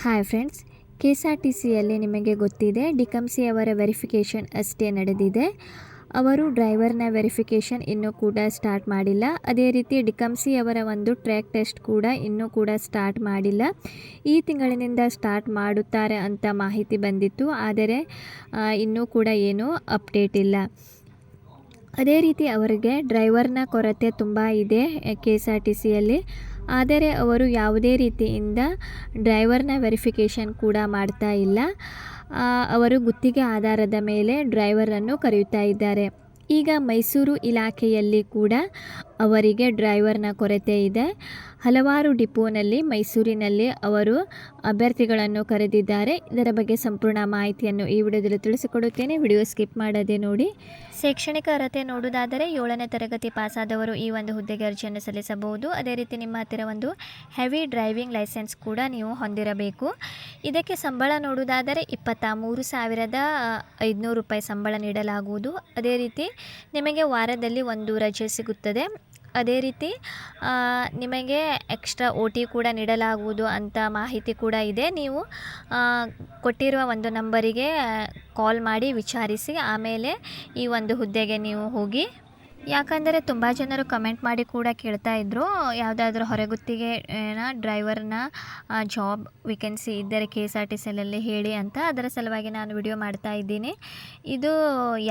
Hi friends K S R T ಸಿಯಲ್ಲಿ ನಿಮಗೆ ಗೊತ್ತಿದೆ ಡಿಕಮ್ಸಿ ಅವರ ವೆರಿಫಿಕೇಷನ್ ಅಷ್ಟೇ ನಡೆದಿದೆ. ಅವರು ಡ್ರೈವರ್ನ ವೆರಿಫಿಕೇಷನ್ ಇನ್ನೂ ಕೂಡ ಸ್ಟಾರ್ಟ್ ಮಾಡಿಲ್ಲ. ಅದೇ ರೀತಿ ಡಿಕಮ್ಸಿ ಅವರ ಒಂದು ಟ್ರ್ಯಾಕ್ ಟೆಸ್ಟ್ ಕೂಡ ಇನ್ನೂ ಕೂಡ ಸ್ಟಾರ್ಟ್ ಮಾಡಿಲ್ಲ. ಈ ತಿಂಗಳಿನಿಂದ ಸ್ಟಾರ್ಟ್ ಮಾಡುತ್ತಾರೆ ಅಂತ ಮಾಹಿತಿ ಬಂದಿತ್ತು. ಆದರೆ ಇನ್ನೂ ಕೂಡ ಏನೂ ಅಪ್ಡೇಟ್ ಇಲ್ಲ. ಅದೇ ರೀತಿ ಅವರಿಗೆ ಡ್ರೈವರ್ನ ಕೊರತೆ ತುಂಬ ಇದೆ ಕೆ ಎಸ್ ಆರ್ ಟಿ ಸಿಯಲ್ಲಿ ಆದರೆ ಅವರು ಯಾವುದೇ ರೀತಿಯಿಂದ ಡ್ರೈವರ್ನ ವೆರಿಫಿಕೇಷನ್ ಕೂಡ ಮಾಡ್ತಾ ಇಲ್ಲ. ಅವರು ಗುತ್ತಿಗೆ ಆಧಾರದ ಮೇಲೆ ಡ್ರೈವರನ್ನು ಕರೆಯುತ್ತಾ ಇದ್ದಾರೆ. ಈಗ ಮೈಸೂರು ಇಲಾಖೆಯಲ್ಲಿ ಕೂಡ ಅವರಿಗೆ ಡ್ರೈವರ್ನ ಕೊರತೆ ಇದೆ. ಹಲವಾರು ಡಿಪೋನಲ್ಲಿ, ಮೈಸೂರಿನಲ್ಲಿ ಅವರು ಅಭ್ಯರ್ಥಿಗಳನ್ನು ಕರೆದಿದ್ದಾರೆ. ಇದರ ಬಗ್ಗೆ ಸಂಪೂರ್ಣ ಮಾಹಿತಿಯನ್ನು ಈ ವಿಡಿಯೋದಲ್ಲಿ ತಿಳಿಸಿಕೊಡುತ್ತೇನೆ. ವಿಡಿಯೋ ಸ್ಕಿಪ್ ಮಾಡದೆ ನೋಡಿ. ಶೈಕ್ಷಣಿಕ ಅರ್ಹತೆ ನೋಡುವುದಾದರೆ ಏಳನೇ ತರಗತಿ ಪಾಸಾದವರು ಈ ಒಂದು ಹುದ್ದೆಗೆ ಅರ್ಜಿಯನ್ನು ಸಲ್ಲಿಸಬಹುದು. ಅದೇ ರೀತಿ ನಿಮ್ಮ ಹತ್ತಿರ ಒಂದು ಹೆವಿ ಡ್ರೈವಿಂಗ್ ಲೈಸೆನ್ಸ್ ಕೂಡ ನೀವು ಹೊಂದಿರಬೇಕು. ಇದಕ್ಕೆ ಸಂಬಳ ನೋಡುವುದಾದರೆ ಇಪ್ಪತ್ತ ಮೂರು ಸಾವಿರದ ಐದುನೂರು ರೂಪಾಯಿ ಸಂಬಳ ನೀಡಲಾಗುವುದು. ಅದೇ ರೀತಿ ನಿಮಗೆ ವಾರದಲ್ಲಿ ಒಂದು ರಜೆ ಸಿಗುತ್ತದೆ. ಅದೇ ರೀತಿ ನಿಮಗೆ ಎಕ್ಸ್ಟ್ರಾ ಓ ಟಿ ಕೂಡ ನೀಡಲಾಗುವುದು ಅಂತ ಮಾಹಿತಿ ಕೂಡ ಇದೆ. ನೀವು ಕೊಟ್ಟಿರುವ ಒಂದು ನಂಬರಿಗೆ ಕಾಲ್ ಮಾಡಿ ವಿಚಾರಿಸಿ, ಆಮೇಲೆ ಈ ಒಂದು ಹುದ್ದೆಗೆ ನೀವು ಹೋಗಿ ಯಾಕಂದರೆ ತುಂಬ ಜನರು ಕಮೆಂಟ್ ಮಾಡಿ ಕೂಡ ಕೇಳ್ತಾ ಇದ್ದರು ಯಾವುದಾದ್ರೂ ಹೊರಗುತ್ತಿಗೆ ಡ್ರೈವರ್ನ ಜಾಬ್ ವೇಕೆನ್ಸಿ ಇದ್ದರೆ ಕೆ ಎಸ್ ಆರ್ ಟಿ ಸಿಯಲ್ಲಿ ಹೇಳಿ ಅಂತ ಅದರ ಸಲುವಾಗಿ ನಾನು ವಿಡಿಯೋ ಮಾಡ್ತಾ ಇದ್ದೀನಿ. ಇದು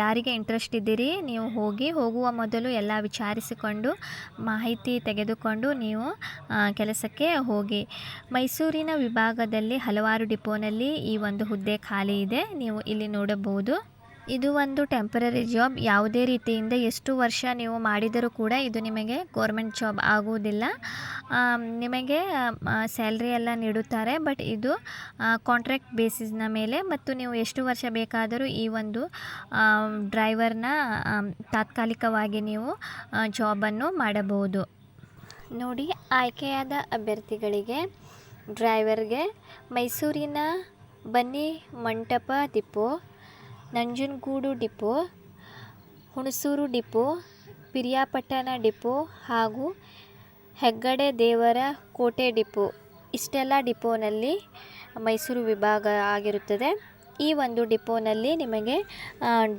ಯಾರಿಗೆ ಇಂಟ್ರೆಸ್ಟ್ ಇದ್ದೀರಿ? ನೀವು ಹೋಗಿ, ಹೋಗುವ ಮೊದಲು ಎಲ್ಲ ವಿಚಾರಿಸಿಕೊಂಡು, ಮಾಹಿತಿ ತೆಗೆದುಕೊಂಡು ನೀವು ಕೆಲಸಕ್ಕೆ ಹೋಗಿ. ಮೈಸೂರಿನ ವಿಭಾಗದಲ್ಲಿ ಹಲವಾರು ಡಿಪೋನಲ್ಲಿ ಈ ಒಂದು ಹುದ್ದೆ ಖಾಲಿ ಇದೆ. ನೀವು ಇಲ್ಲಿ ನೋಡಬಹುದು. ಇದು ಒಂದು ಟೆಂಪರರಿ ಜಾಬ್ ಯಾವುದೇ ರೀತಿಯಿಂದ ಎಷ್ಟು ವರ್ಷ ನೀವು ಮಾಡಿದರೂ ಕೂಡ ಇದು ನಿಮಗೆ ಗೌರ್ಮೆಂಟ್ ಜಾಬ್ ಆಗುವುದಿಲ್ಲ. ನಿಮಗೆ ಸ್ಯಾಲ್ರಿ ಎಲ್ಲ ನೀಡುತ್ತಾರೆ. ಬಟ್ ಇದು ಕಾಂಟ್ರಾಕ್ಟ್ ಬೇಸಿಸ್ನ ಮೇಲೆ ಮತ್ತು ನೀವು ಎಷ್ಟು ವರ್ಷ ಬೇಕಾದರೂ ಈ ಒಂದು ಡ್ರೈವರ್ನ ತಾತ್ಕಾಲಿಕವಾಗಿ ನೀವು ಜಾಬನ್ನು ಮಾಡಬಹುದು. ನೋಡಿ, ಆಯ್ಕೆಯಾದ ಅಭ್ಯರ್ಥಿಗಳಿಗೆ ಡ್ರೈವರ್ಗೆ ಮೈಸೂರಿನ Banni Mantapa depot Nanjangud depot, Hunsur depot, Periyapatna depot ಹಾಗೂ ಹೆಗ್ಗಡೆ ದೇವರ ಕೋಟೆ ಡಿಪೋ. ಇಷ್ಟೆಲ್ಲ ಡಿಪೋನಲ್ಲಿ ಮೈಸೂರು ವಿಭಾಗ ಆಗಿರುತ್ತದೆ. ಈ ಒಂದು ಡಿಪೋನಲ್ಲಿ ನಿಮಗೆ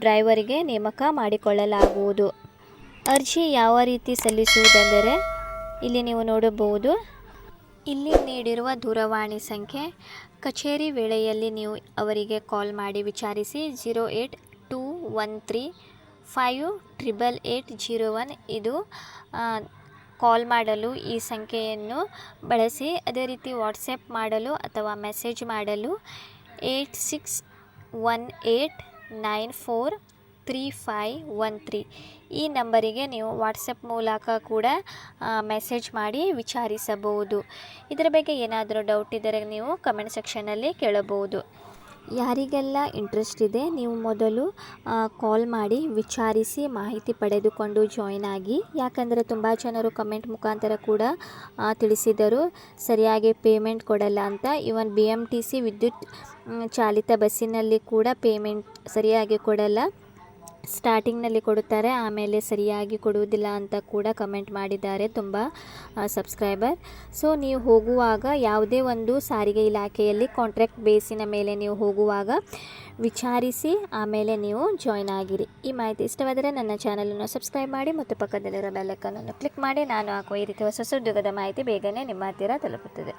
ಡ್ರೈವರಿಗೆ ನೇಮಕ ಮಾಡಿಕೊಳ್ಳಲಾಗುವುದು. ಅರ್ಜಿ ಯಾವ ರೀತಿ ಸಲ್ಲಿಸುವುದೆಂದರೆ ಇಲ್ಲಿ ನೀವು ನೋಡಬಹುದು. ಇಲ್ಲಿ ನೀಡಿರುವ ದೂರವಾಣಿ ಸಂಖ್ಯೆ, ಕಚೇರಿ ವೇಳೆಯಲ್ಲಿ ನೀವು ಅವರಿಗೆ ಕಾಲ್ ಮಾಡಿ ವಿಚಾರಿಸಿ zero eight two one three five triple eight zero one ಇದು ಕಾಲ್ ಮಾಡಲು ಈ ಸಂಖ್ಯೆಯನ್ನು ಬಳಸಿ, ಅದೇ ರೀತಿ ವಾಟ್ಸಪ್ ಮಾಡಲು ಅಥವಾ ಮೆಸೇಜ್ ಮಾಡಲು eight six one eight nine four three five one three ಈ ನಂಬರಿಗೆ ನೀವು ವಾಟ್ಸಪ್ ಮೂಲಕ ಕೂಡ ಮೆಸೇಜ್ ಮಾಡಿ ವಿಚಾರಿಸಬಹುದು. ಇದರ ಬಗ್ಗೆ ಏನಾದರೂ ಡೌಟ್ ಇದ್ದರೆ ನೀವು ಕಮೆಂಟ್ ಸೆಕ್ಷನಲ್ಲಿ ಕೇಳಬಹುದು. ಯಾರಿಗೆಲ್ಲ ಇಂಟ್ರೆಸ್ಟ್ ಇದೆ, ನೀವು ಮೊದಲು ಕಾಲ್ ಮಾಡಿ ವಿಚಾರಿಸಿ ಮಾಹಿತಿ ಪಡೆದುಕೊಂಡು ಜಾಯಿನ್ ಆಗಿ. ಯಾಕಂದರೆ ತುಂಬ ಜನರು ಕಮೆಂಟ್ ಮುಖಾಂತರ ಕೂಡ ತಿಳಿಸಿದರು. ಸರಿಯಾಗಿ ಪೇಮೆಂಟ್ ಕೊಡಲ್ಲ ಅಂತ. Even B M T C ವಿದ್ಯುತ್ ಚಾಲಿತ ಬಸ್ಸಿನಲ್ಲಿ ಕೂಡ ಪೇಮೆಂಟ್ ಸರಿಯಾಗಿ ಕೊಡಲ್ಲ. ಸ್ಟಾರ್ಟಿಂಗ್ನಲ್ಲಿ ಕೊಡುತ್ತಾರೆ, ಆಮೇಲೆ ಸರಿಯಾಗಿ ಕೊಡುವುದಿಲ್ಲ ಅಂತ ಕೂಡ ಕಮೆಂಟ್ ಮಾಡಿದ್ದಾರೆ ತುಂಬ ಸಬ್ಸ್ಕ್ರೈಬರ್ ಸೊ ನೀವು ಹೋಗುವಾಗ ಯಾವುದೇ ಒಂದು ಸಾರಿಗೆ ಇಲಾಖೆಯಲ್ಲಿ ಕಾಂಟ್ರಾಕ್ಟ್ ಬೇಸಿನ ಮೇಲೆ ನೀವು ಹೋಗುವಾಗ ವಿಚಾರಿಸಿ, ಆಮೇಲೆ ನೀವು ಜಾಯ್ನ್ ಆಗಿರಿ. ಈ ಮಾಹಿತಿ ಇಷ್ಟವಾದರೆ ನನ್ನ ಚಾನಲನ್ನು ಸಬ್ಸ್ಕ್ರೈಬ್ ಮಾಡಿ ಮತ್ತು ಪಕ್ಕದಲ್ಲಿರೋ ಬೆಲ್ಲಕ್ಕನ್ನು ಕ್ಲಿಕ್ ಮಾಡಿ. ನಾನು ಹಾಕುವ ಈ ರೀತಿ ಹೊಸ ಹೊಸ ಉದ್ಯೋಗದ ಮಾಹಿತಿ ಬೇಗನೆ ನಿಮ್ಮ ಹತ್ತಿರ ತಲುಪುತ್ತದೆ.